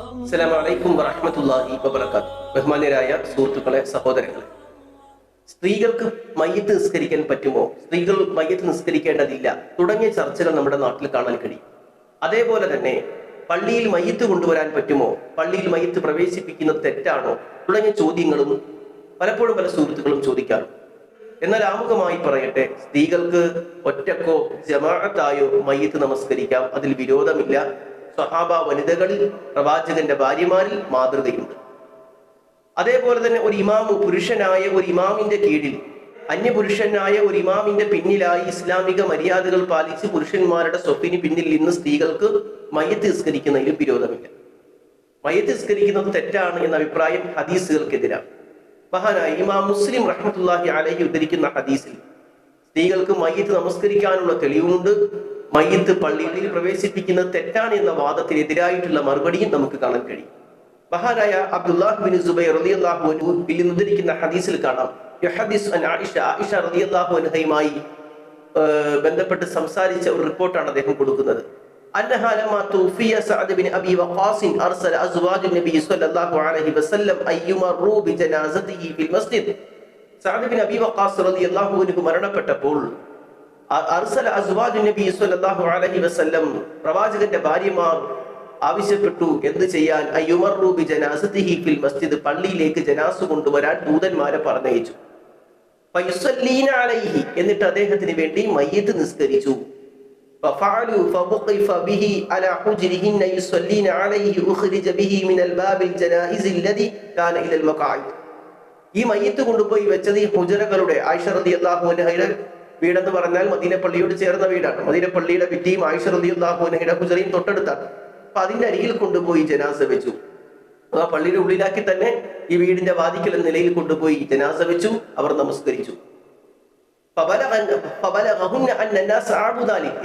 അസ്സലാമു അലൈക്കും വറഹ്മത്തുള്ളാഹി വബറകാത്ത് ബഹുമാന്യരായ സുഹൃത്തുക്കളെ സഹോദരങ്ങളെ. സ്ത്രീകൾക്ക് മയ്യത്ത് നിസ്കരിക്കാൻ പറ്റുമോ? സ്ത്രീകൾ മയ്യത്ത് നിസ്കരിക്കേണ്ടതില്ല. തുടങ്ങിയ ചർച്ചകൾ നമ്മുടെ നാട്ടിൽ കാണാൻ കഴിയും. അതേപോലെ തന്നെ പള്ളിയിൽ മയ്യത്ത് കൊണ്ടുവരാൻ പറ്റുമോ? പള്ളിയിൽ മയ്യത്ത് പ്രവേശിപ്പിക്കുന്നത് തെറ്റാണോ? തുടങ്ങിയ ചോദ്യങ്ങളും പലപ്പോഴും പല സുഹൃത്തുക്കളും ചോദിക്കാറുണ്ട്. എന്നാൽ ആമുഖമായി പറയട്ടെ സ്ത്രീകൾക്ക് ഒറ്റക്കോ ജമാഅത്തായോ മയ്യത്ത് നമസ്കരിക്കാം. അതിൽ വിരോധമില്ല. സ്വഹാബ വനിതകളിൽ പ്രവാചകന്റെ ഭാര്യമാരിൽ മാതൃകയുണ്ട് അതേപോലെ തന്നെ ഒരു ഇമാമ് പുരുഷനായ ഒരു ഇമാമിന്റെ കീഴിൽ അന്യപുരുഷനായ ഒരു ഇമാമിന്റെ പിന്നിലായി ഇസ്ലാമിക മര്യാദകൾ പാലിച്ച് പുരുഷന്മാരുടെ സ്വപ്പിന് പിന്നിൽ നിന്ന് സ്ത്രീകൾക്ക് മയ്യത്ത് നിസ്കരിക്കുന്നതിലും വിരോധമില്ല. മയ്യത്ത് നിസ്കരിക്കുന്നത് തെറ്റാണ് എന്ന അഭിപ്രായം ഹദീസുകൾക്കെതിരാണ്. മഹാനായ ഇമാം മുസ്ലിം റഹ്മത്തുല്ലാഹി അലഹി ഉദ്ധരിക്കുന്ന ഹദീസിൽ സ്ത്രീകൾക്ക് മയ്യത്ത് നമസ്കരിക്കാനുള്ള തെളിവുമുണ്ട് മയ്യത്ത് പള്ളിയിൽ പ്രവേശിപ്പിക്കുന്നത് തെറ്റാണ് എന്ന വാദത്തിനെതിരായിട്ടുള്ള മറുപടിയും നമുക്ക് കാണാൻ കഴിയും മഹാനായ അബ്ദുല്ലാഹ് ബിൻ സുബൈർ റളിയല്ലാഹു അൻഹു ഇതിൽ ഉദ്ധരിക്കുന്ന ഹദീസിൽ കാണാം യഹദീസ് അൻ ആയിഷ ആയിഷ റളിയല്ലാഹു അൻഹയുമായി ഏഹ്, ബന്ധപ്പെട്ട് സംസാരിച്ച ഒരു റിപ്പോർട്ടാണ് അദ്ദേഹം കൊടുക്കുന്നത് أنها لما توفي سعد بن أبي وقاص أرسل أزواج النبي صلى الله عليه وسلم أن يمروا بجنازته في المسجد സഅദ് ബിൻ അബി വഖാസ് റളിയല്ലാഹു അൻഹു മരണപ്പെട്ടപ്പോൾ അ- അർസല അസ്വാജു നബി അലൈഹി വസല്ലം. പ്രവാചകന്റെ ഭാര്യമാർ ആവശ്യപ്പെട്ടു എന്ത് ചെയ്യാൻ? അയ്യുമർറൂബി ഫിൽ മസ്ജിദ്. പള്ളിയിലേക്ക് ജനാസ് കൊണ്ടുവരാൻ ദൂതന്മാരെ പറഞ്ഞയച്ചു. അലൈഹി. എന്നിട്ട് അദ്ദേഹത്തിന് വേണ്ടി മയ്യത്ത് നിസ്കരിച്ചു. ഈ മയ്യത്ത് കൊണ്ടുപോയി വെച്ചത് ഈ ഹുജറകളുടെ ആയിഷ റളിയല്ലാഹു വീടെന്ന് പറഞ്ഞാൽ മദീന പള്ളിയോട് ചേർന്ന വീടാണ്. മദീന പള്ളിയുടെ ഭിത്തിയും ആയിഷ റലിയുല്ലാഹുനയുടെ ഹുജറയും തൊട്ടടുത്താണ്. അപ്പൊ അതിന്റെ അരികിൽ കൊണ്ടുപോയി ജനാസ വെച്ചു. ആ പള്ളിയുടെ ഉള്ളിലാക്കി തന്നെ ഈ വീടിന്റെ വാതിക്കൽ എന്ന നിലയിൽ കൊണ്ടുപോയി ജനാസ വെച്ചു അവർ നമസ്കരിച്ചു.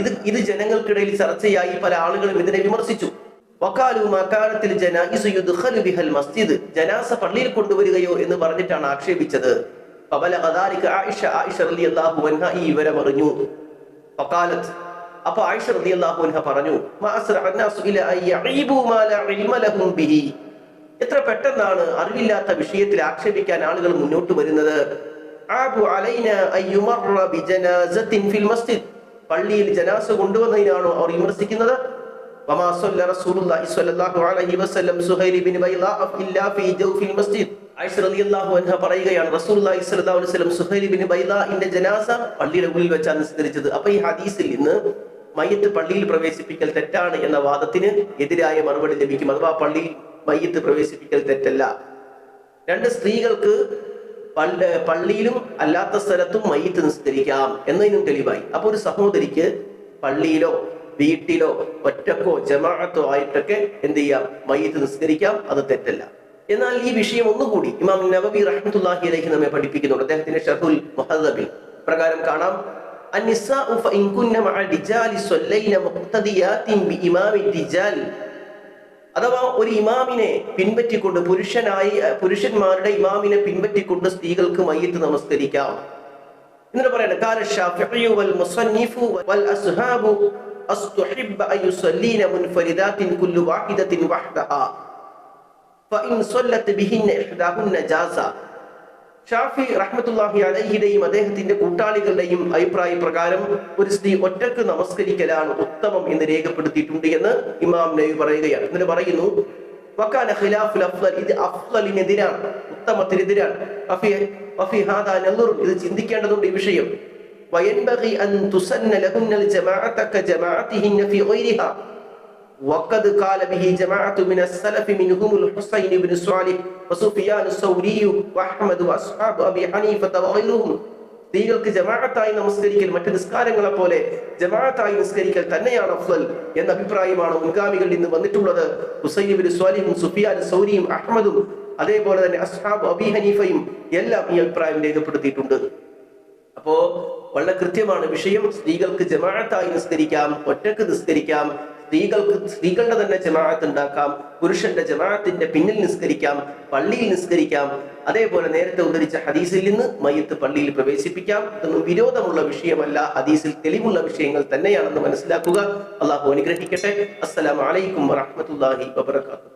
ഇത് ഇത് ജനങ്ങൾക്കിടയിൽ ചർച്ചയായി പല ആളുകളും ഇതിനെ വിമർശിച്ചു. ജനാസ പള്ളിയിൽ കൊണ്ടുവരികയോ എന്ന് പറഞ്ഞിട്ടാണ് ആക്ഷേപിച്ചത്. ഈ വിവരം അറിഞ്ഞു. അപ്പൊ ആയിഷ റളിയല്ലാഹു അൻഹ പറഞ്ഞു എത്ര പെട്ടെന്നാണ് അറിവില്ലാത്ത വിഷയത്തിൽ ആക്ഷേപിക്കാൻ ആളുകൾ മുന്നോട്ട് വരുന്നത്. പള്ളിയിൽ ജനാസ കൊണ്ടുവന്നതിനാണോ അവർ വിമർശിക്കുന്നത്? വമാ സ്വല്ലല്ലാഹു അലൈഹി വസല്ലം സുഹൈലി ബിൻ ബൈലാ ഇല്ലാ ഫീ ജൗഫിൽ മസ്ജിദ്. പറയുകയാണ് ബൈളാഇന്റെ ജനാസ പള്ളിയുടെ ഉള്ളിൽ വെച്ചാണ് നിസ്കരിച്ചത്. അപ്പൊ ഈ ഹദീസിൽ നിന്ന് മയ്യത്ത് പള്ളിയിൽ പ്രവേശിപ്പിക്കൽ തെറ്റാണ് എന്ന വാദത്തിന് എതിരായ മറുപടി ലഭിക്കും. അഥവാ പള്ളിയിൽ മയ്യത്ത് പ്രവേശിപ്പിക്കൽ തെറ്റല്ല. രണ്ട് സ്ത്രീകൾക്ക് പള്ളിയിലും അല്ലാത്ത സ്ഥലത്തും മയ്യത്ത് നിസ്കരിക്കാം എന്നതിനും തെളിവായി. അപ്പൊ ഒരു സഹോദരിക്ക് പള്ളിയിലോ വീട്ടിലോ ഒറ്റക്കോ ജമാഅത്തോ ആയിട്ടൊക്കെ എന്ത് ചെയ്യാം? മയ്യത്ത് നിസ്കരിക്കാം. അത് തെറ്റല്ല. എന്നാൽ ഈ വിഷയം ഒന്നുകൂടി ഇമാം നബബി റഹ്മത്തുല്ലാഹി അലൈഹി നമ്മെ പഠിപ്പിക്കുന്നുണ്ട്. അദ്ദേഹത്തിന്റെ ഷർഹുൽ മഹദബിൽ പ്രകാരം കാണാം. അഥവാ ഒരു ഇമാമിനെ പിൻപറ്റിക്കൊണ്ട് പുരുഷനായി പുരുഷന്മാരുടെ ഇമാമിനെ പിൻപറ്റിക്കൊണ്ട് സ്ത്രീകൾക്ക് മയ്യത്ത് നമസ്കരിക്കാം. എന്നിട്ട് പറയണം കാല ഷാഫിഉ വൽ മുസന്നിഫു വൽ അസ്ഹാബു അസ്തുഹിബ്ബ അൻ യുസല്ലീന മുൻഫരിദാത്തിൻ കുല്ലു വാഹിദത്തിൻ വഹ്ദഹ. ഷാഫി റഹ്മത്തുല്ലാഹി അലഹിയുടെയും അദ്ദേഹത്തിന്റെ കൂട്ടാളികളുടെയും അഭിപ്രായ പ്രകാരം ഒരു സ്ത്രീ ഒറ്റയ്ക്ക് നമസ്കരിക്കലാണ് ഉത്തമം എന്ന് രേഖപ്പെടുത്തിയിട്ടുണ്ട് എന്ന് ഇമാം നബി പറയുകയാണ്. എന്നിട്ട് പറയുന്നു വക്കാന ഇത് അഫ്ളലിനെതിരാണ് ഉത്തമത്തിനെതിരാണ് ഇത് ചിന്തിക്കേണ്ടതുണ്ട് ഈ വിഷയം. وقد قال به جماعة من السلف منهم الحسين بن صالح وسفيان الثوري وأحمد وأصحاب أبي حنيفة وغيرهم സ്ത്രീകൾക്ക് ജമാഅത്തായി നമസ്കരിക്കൽ മറ്റ് നിസ്കാരങ്ങളെ പോലെ ജമാഅത്തായി നിസ്കരിക്കൽ തന്നെയാണ് അഫ്സൽ എന്ന അഭിപ്രായമാണ് മുൻഗാമികളിൽ നിന്ന് വന്നിട്ടുള്ളത് ഹുസൈബിൻ സ്വാലിഹും സുഫിയാൻ സൗരിയും അഹമ്മദും അതേപോലെ തന്നെ അസ്ഹാബ് അബി ഹനീഫയും എല്ലാം ഈ അഭിപ്രായം രേഖപ്പെടുത്തിയിട്ടുണ്ട് അപ്പോ വളരെ കൃത്യമാണ് വിഷയം സ്ത്രീകൾക്ക് ജമാഅത്തായി നിസ്കരിക്കാം ഒറ്റക്ക് നിസ്കരിക്കാം സ്ത്രീകൾക്ക് സ്ത്രീകളുടെ തന്നെ ജമാഅത്ത് ഉണ്ടാക്കാം പുരുഷന്റെ ജമാഅത്തിന്റെ പിന്നിൽ നിസ്കരിക്കാം പള്ളിയിൽ നിസ്കരിക്കാം. അതേപോലെ നേരത്തെ ഉദ്ധരിച്ച ഹദീസിൽ നിന്ന് മയ്യത്ത് പള്ളിയിൽ പ്രവേശിപ്പിക്കാം ഇതൊന്നും വിരോധമുള്ള വിഷയമല്ല ഹദീസിൽ തെളിവുള്ള വിഷയങ്ങൾ തന്നെയാണെന്ന് മനസ്സിലാക്കുക. അള്ളാഹു അനുഗ്രഹിക്കട്ടെ. അസ്സലാമു അലൈക്കും വറഹ്മത്തുള്ളാഹി വബറകാതുഹു.